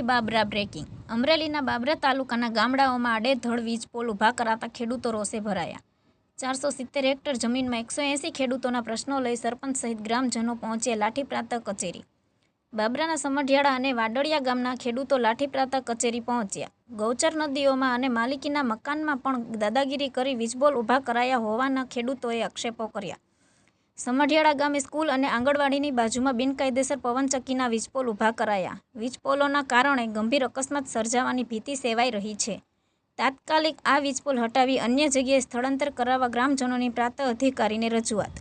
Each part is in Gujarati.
અમરેલીથી બાબરા બ્રેકિંગ અમરેલીના બાબરા તાલુકાના ગામડાઓમાં આડેધડ વીજ, પોલ ઊભા કરાતા ખેડૂતો રોષે ભરાયા. ચારસો સિત્તેર હેક્ટર જમીનમાં એકસો એંસી ખેડૂતોના પ્રશ્નો લઈ સરપંચ સહિત ગ્રામજનો પહોંચે લાઠી પ્રાંત કચેરી. બાબરાના સમઢિયાળા અને વાડડિયા ગામના ખેડૂતો લાઠી પ્રાંત કચેરી પહોંચ્યા. ગૌચર નદીઓમાં અને માલિકીના મકાનમાં પણ દાદાગીરી કરી વીજબોલ ઊભા કરાયા હોવાના ખેડૂતોએ આક્ષેપો કર્યા. સમઢિયાળા ગામે સ્કૂલ અને આંગણવાડીની બાજુમાં બિનકાયદેસર પવનચક્કીના વીજપોલ ઊભા કરાયા. વીજપોલોના કારણે ગંભીર અકસ્માત સર્જાવાની ભીતિ સેવાઈ રહી છે. તાત્કાલિક આ વીજપોલ હટાવી અન્ય જગ્યાએ સ્થળાંતર કરાવવા ગ્રામજનોની પ્રાંત અધિકારીને રજૂઆત.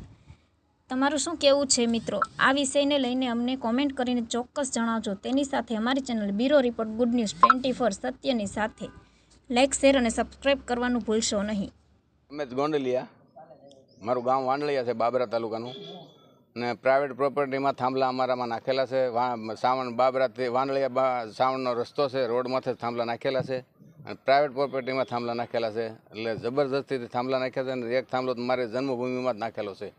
તમારું શું કહેવું છે મિત્રો? આ વિષયને લઈને અમને કોમેન્ટ કરીને ચોક્કસ જણાવજો. તેની સાથે અમારી channel bureau report good news twenty four સત્યની સાથે. લાઇક શેર અને સબસ્ક્રાઇબ કરવાનું ભૂલશો નહીં. રમેશ ગોંડલિયા. મારું ગામ વાંડલિયા છે બાબરા તાલુકાનું. ને પ્રાઇવેટ પ્રોપર્ટીમાં થાંભલા અમારામાં નાખેલા છે. સાવણ બાબરાથી વાંડલિયા સાવણનો રસ્તો છે રોડમાંથી જ થાંભલા નાખેલા છે. અને પ્રાઇવેટ પ્રોપર્ટીમાં થાંભલા નાખેલા છે. એટલે જબરજસ્તીથી થાંભલા નાખ્યા છે અને એક થાંભલો તો મારી જન્મભૂમિમાં જ નાખેલો છે.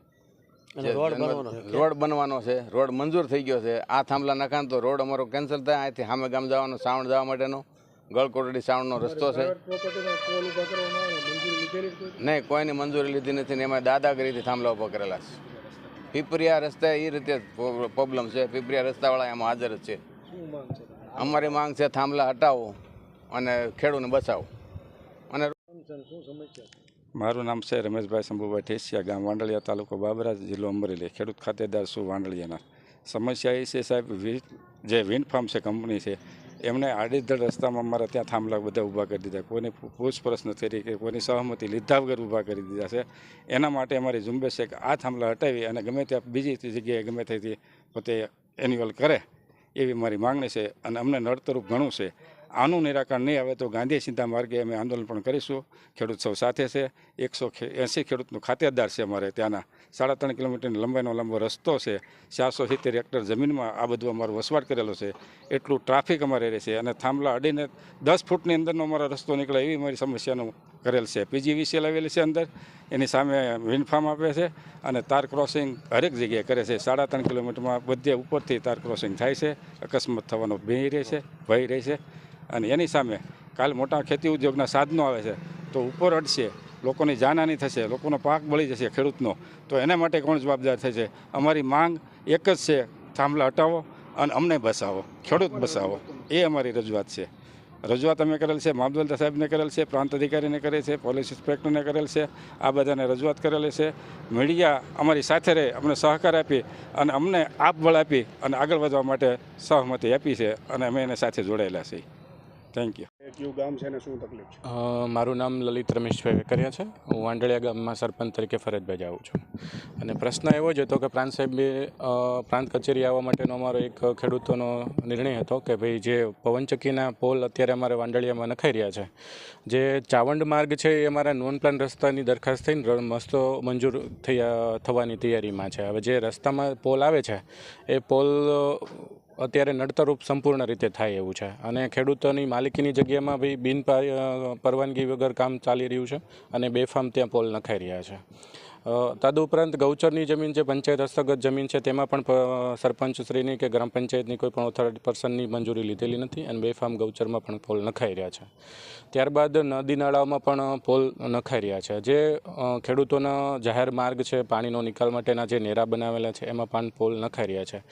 રોડ બનવાનો છે? રોડ મંજૂર થઈ ગયો છે. આ થાંભલા નાખાને તો રોડ અમારો કેન્સલ થાય. અહીંથી સામે ગામ જવાનો સાવણ જવા માટેનો. ગળકોટડી સાઉન્ડનો રસ્તો છે. નહીં કોઈની મંજૂરી લીધી નથી ને એમાં દાદાગીરીથી થાંભલા ઊભા કરેલા છે. પીપરિયા રસ્તા એ રીતે પ્રોબ્લેમ છે. પીપરિયા રસ્તાવાળા એમાં હાજર જ છે. અમારી માંગ છે થાંભલા હટાવો અને ખેડૂને બચાવો. અને મારું નામ છે રમેશભાઈ શંભુભાઈ ઠેસિયા ગામ વાંડળિયા તાલુકો બાબરા જિલ્લો અમરેલી. ખેડૂત ખાતેદાર શું વાંડળિયાના સમસ્યા એ છે સાહેબ વી- જે વિન્ડ ફાર્મ છે કંપની છે એમણે આડેધડ રસ્તામાં અમારા ત્યાં થાંભલા બધા ઊભા કરી દીધા. કોઈને પૂછપરછ નથી કરી કે કોઈની સહમતિ લીધા વગર ઊભા કરી દીધા છે. એના માટે અમારી ઝુંબેશ છે કે આ થાંભલા હટાવી અને ગમે ત્યાં બીજી જગ્યાએ ગમે તેથી પોતે એન્યુઅલ કરે એવી મારી માંગણી છે અને અમને નડતરૂપ ઘણું છે. આનું નિરાકરણ નહીં આવે તો ગાંધી સીધા માર્ગે અમે આંદોલન પણ કરીશું. ખેડૂત સૌ સાથે છે. એકસો એંસી ખેડૂતનું ખાતેદાર છે અમારે ત્યાંના. સાડા ત્રણ કિલોમીટરની લંબાઈનો લાંબો રસ્તો છે. ચારસો સિત્તેર હેક્ટર જમીનમાં આ બધું અમારો વસવાટ કરેલો છે. એટલું ટ્રાફિક અમારે રહે છે અને થાંભલા અડીને દસ ફૂટની અંદરનો અમારો રસ્તો નીકળે એવી મારી સમસ્યાનું કરેલ છે. પીજીવીસીએલ આવેલી છે અંદર. એની સામે વિનફાર્મ આપે છે અને તાર ક્રોસિંગ હરેક જગ્યાએ કરે છે. સાડા ત્રણ કિલોમીટરમાં બધે ઉપરથી તાર ક્રોસિંગ થાય છે. અકસ્માત થવાનો ભય રહે છે, ભય રહે છે. અને એની સામે કાલ મોટા ખેતી ઉદ્યોગના સાધનો આવે છે, તો ઉપર અડશે, લોકોની જાનહાની થશે, લોકોનો પાક બળી જશે ખેડૂતનો. તો એના માટે કોણ જવાબદાર થશે અમારી માંગ એક જ છે, થાંભલા હટાવો અને અમને બસાવો, ખેડૂત બસાવો. એ અમારી રજૂઆત છે. રજૂઆત અમે કરેલ છે મામલતદાર સાહેબને કરેલ છે, પ્રાંત અધિકારીને કરે છે, પોલીસ ઇન્સ્પેક્ટરને કરેલ છે, આ બધાને રજૂઆત કરેલી છે. મીડિયા અમારી સાથે રહે, અમને સહકાર આપી અને અમને આપબળ આપી અને આગળ વધવા માટે સહમતી આપી છે અને અમે એને સાથે જોડાયેલા છીએ. થેન્ક યુ કયું ગામ છે ને શું તકલીફ છે? મારું નામ લલિત રમેશભાઈ વેકરિયા છે. હું વાંડળિયા ગામમાં સરપંચ તરીકે ફરજ બજાવું છું. અને પ્રશ્ન એવો જ હતો કે પ્રાંત સાહેબે પ્રાંત કચેરી આવવા માટેનો અમારો એક ખેડૂતોનો નિર્ણય હતો કે ભાઈ જે પવનચક્કીના પોલ અત્યારે અમારે વાંડળિયામાં નખાઈ રહ્યા છે. જે ચાવંડ માર્ગ છે એ અમારા નોન પ્લાન રસ્તાની દરખાસ્ત થઈને મસ્તો મંજૂર થઈ થવાની તૈયારીમાં છે. હવે જે રસ્તામાં પોલ આવે છે એ પોલ અત્યારે નડતરરૂપ સંપૂર્ણ રીતે થાય એવું છે. અને ખેડૂતોની માલિકીની જગ્યામાં બી બિન પર- પરવાનગી વગર કામ ચાલી રહ્યું છે અને બેફામ ત્યાં પોલ નખાઈ રહ્યા છે. તદુપરાંત ગૌચરની જમીન જે પંચાયત હસ્તગત જમીન છે, તેમાં પણ સરપંચશ્રીની કે ગ્રામ પંચાયતની કોઈ પણ ઓથોરિટી પર્સનની મંજૂરી લીધેલી નથી અને બેફામ ગૌચરમાં પણ પોલ નખાઈ રહ્યા છે. ત્યારબાદ નદી નાળાઓમાં પણ પોલ નખાઈ રહ્યા છે. જે ખેડૂતોના જાહેર માર્ગ છે, પાણીનો નિકાલ માટેના જે નેરા બનાવેલા છે, એમાં પણ પોલ નખાઈ રહ્યા છે.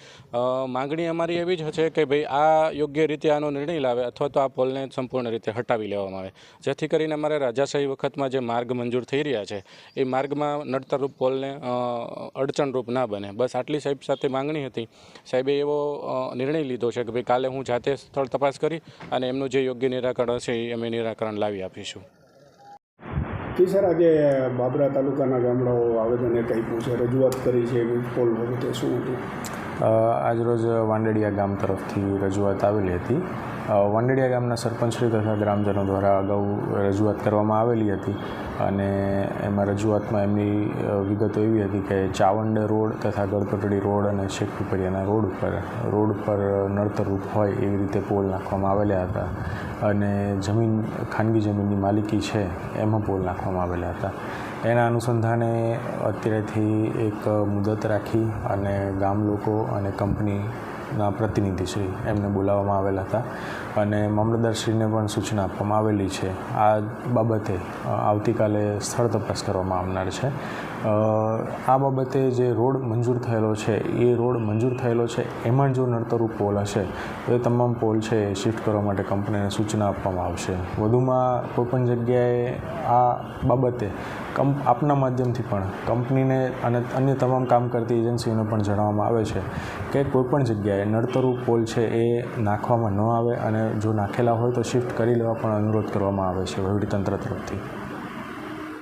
માંગણી અમારી એવી જ છે કે ભાઈ આ યોગ્ય રીતે આનો નિર્ણય લાવે અથવા તો આ પોલને સંપૂર્ણ રીતે હટાવી લેવામાં આવે. જેથી કરીને અમારે રાજાશાહી વખતમાં જે માર્ગ મંજૂર થઈ રહ્યા છે, એ માર્ગમાં નડતરરૂપ પોલને અડચણરૂપ ના બને. બસ આટલી સાહેબ સાથે માંગણી હતી. સાહેબે એવો નિર્ણય લીધો છે કે ભાઈ કાલે હું જાતે સ્થળ તપાસ કરી અને એમનું જે યોગ્ય નિરાકરણ હશે એ અમે નિરાકરણ લાવી આપીશું. જી સર આજે બાબરા તાલુકાના ગામડાઓ આવેદન એક આપ્યું છે. રજૂઆત કરી છે પોલ વખતે શું હતું? આજરોજ વાંડડિયા ગામ તરફથી રજૂઆત આવેલી હતી. વાંડડિયા ગામના સરપંચશ્રી તથા ગ્રામજનો દ્વારા અગાઉ રજૂઆત કરવામાં આવેલી હતી અને એમાં રજૂઆતમાં એમની વિગતો એવી હતી કે ચાવંડ રોડ તથા ગળકટડી રોડ અને શેખ પીપળિયાના રોડ ઉપર, રોડ પર નડતરરૂપ હોય એવી રીતે પોલ નાખવામાં આવેલા હતા અને જમીન, ખાનગી જમીનની માલિકી છે એમાં પોલ નાખવામાં આવેલા હતા. એના અનુસંધાને અત્યારેથી એક મુદત રાખી અને ગામ લોકો અને કંપની વિભાગના પ્રતિનિધિશ્રી એમને બોલાવવામાં આવેલા હતા અને મામલતદારશ્રીને પણ સૂચના આપવામાં આવેલી છે. આ બાબતે આવતીકાલે સ્થળ તપાસ કરવામાં આવનાર છે. આ બાબતે જે રોડ મંજૂર થયેલો છે, એ રોડ મંજૂર થયેલો છે, એમાં જો નડતરૂપ પોલ હશે, તો એ તમામ પોલ છે એ શિફ્ટ કરવા માટે કંપનીને સૂચના આપવામાં આવશે. વધુમાં કોઈપણ જગ્યાએ આ બાબતે કંપ આપના માધ્યમથી પણ કંપનીને અને અન્ય તમામ કામ કરતી એજન્સીઓને પણ જણાવવામાં આવે છે કે કોઈપણ જગ્યાએ નડતરૂપ પોલ છે એ નાખવામાં ન આવે અને જો નાખેલા હોય તો શિફ્ટ કરી લેવા પણ અનુરોધ કરવામાં આવે છે વહીવટીતંત્ર તરફથી.